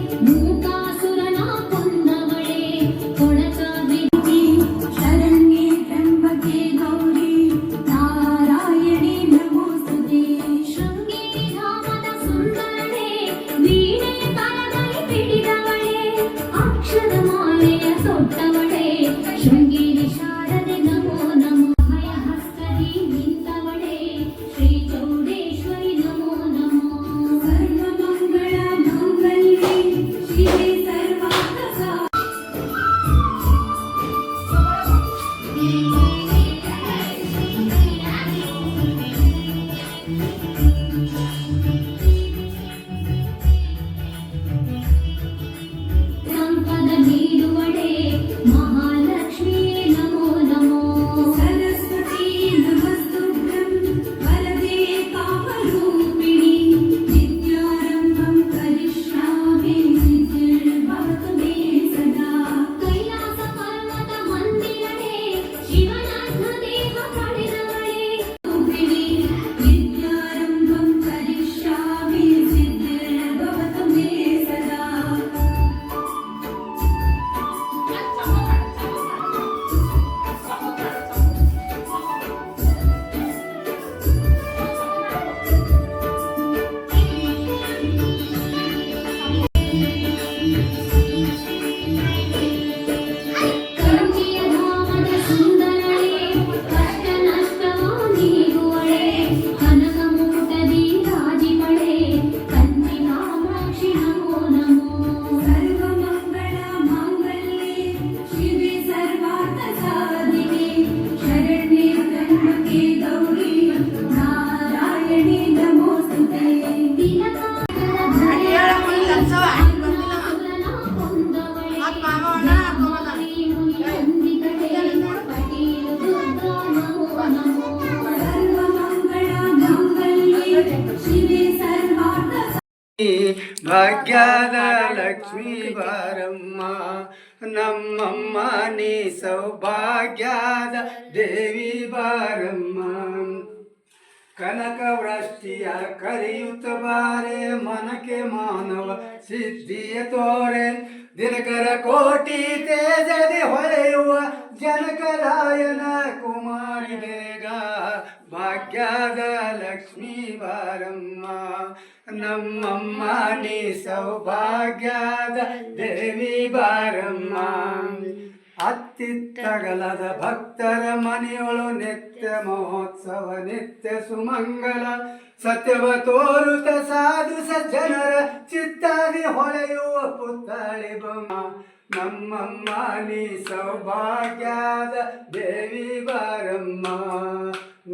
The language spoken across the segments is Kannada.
you. ಭಾಗ್ಯದ ಲಕ್ಷ್ಮೀ ಬಾರಮ್ಮ ನಮ್ಮಮ್ಮ ನೀ ಸೌಭಾಗ್ಯದ ದೇವಿ ಬಾರಮ್ಮ ಕನಕ ವೃಷ್ಟಿಯ ಕರೆಯುತ್ತ ಬಾರೆ ಮನಕ್ಕೆ ಮಾನವ ಸಿದ್ಧಿಯ ತೋರೆ. ದಿನಕರ ಕೋಟಿ ತೇಜದೆ ಹೊಳೆಯುವ ಜನಕರಾಯನ ಕುಮಾರಿದೇ ಭಾಗ್ಯದ ಲಕ್ಷ್ಮೀ ಬಾರಮ್ಮ, ನಮ್ಮಮ್ಮ ನೀ ಸೌಭಾಗ್ಯದ ದೇವಿ ಬಾರಮ್ಮ. ಅತ್ತಿತ್ತಗಲದ ಭಕ್ತರ ಮನೆಯೊಳು ನಿತ್ಯ ಮಹೋತ್ಸವ, ನಿತ್ಯ ಸುಮಂಗಲ. ಸತ್ಯವ ತೋರುತ ಸಾಧು ಸಜ್ಜನರ ಚಿತ್ತಾದಿ ಹೊಳೆಯುವ ಪುತ್ಥಳಿ ಬೊಮ್ಮ. ನಮ್ಮಮ್ಮ ನೀ ಸೌಭಾಗ್ಯದ ದೇವಿ ಬಾರಮ್ಮ.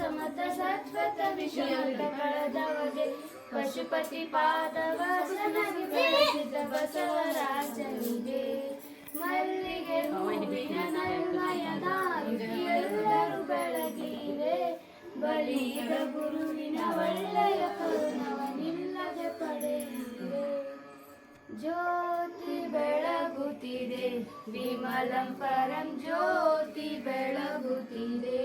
ಸಮತ ಸತ್ವತ ವಿಷಯದ ಕಳೆದವಗೆ ಪಶುಪತಿ ಪಾದವಾಸನಗೆ ಬೆಳೆಸಿದ ಬಸವರಾಜನಿಗೆ. ಮಲ್ಲಿಗೆ ಹೂವಿನ ಎಲ್ಲರೂ ಬೆಳಗಿರೆ ಬಲಿದ ಗುರುವಿನ ಒಳ್ಳೆಯ ಕರುಣವನಿಲ್ಲದೆ ಪಡೆಯಿರೆ ಜ್ಯೋತಿ ಬೆಳಗುತ್ತಿದೆ. ವಿಮಲಂ ಪರಂ ಜ್ಯೋತಿ ಬೆಳಗುತ್ತಿದೆ.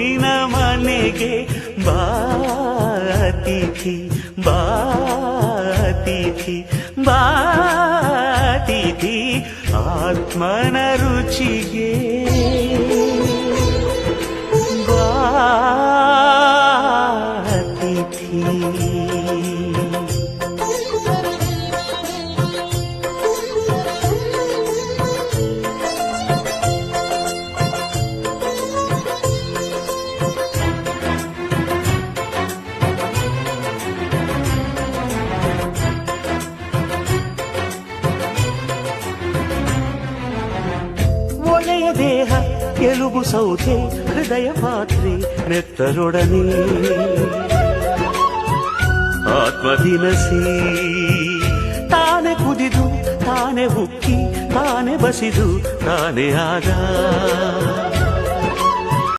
ಬಾತಿಥಿ ಬಾತಿಥಿ ಆತ್ಮನ ರುಚಿಗೆ ಎಲುಬು ಸೌಧೆ ಹೃದಯ ಪಾತ್ರೆ ನೆತ್ತರೊಡನೆ ಆತ್ಮದಿನಸಿ ತಾನೆ ಕುದಿದು ತಾನೆ ಉಕ್ಕಿ ತಾನೆ ಬಸಿದು ತಾನೇ ಆದ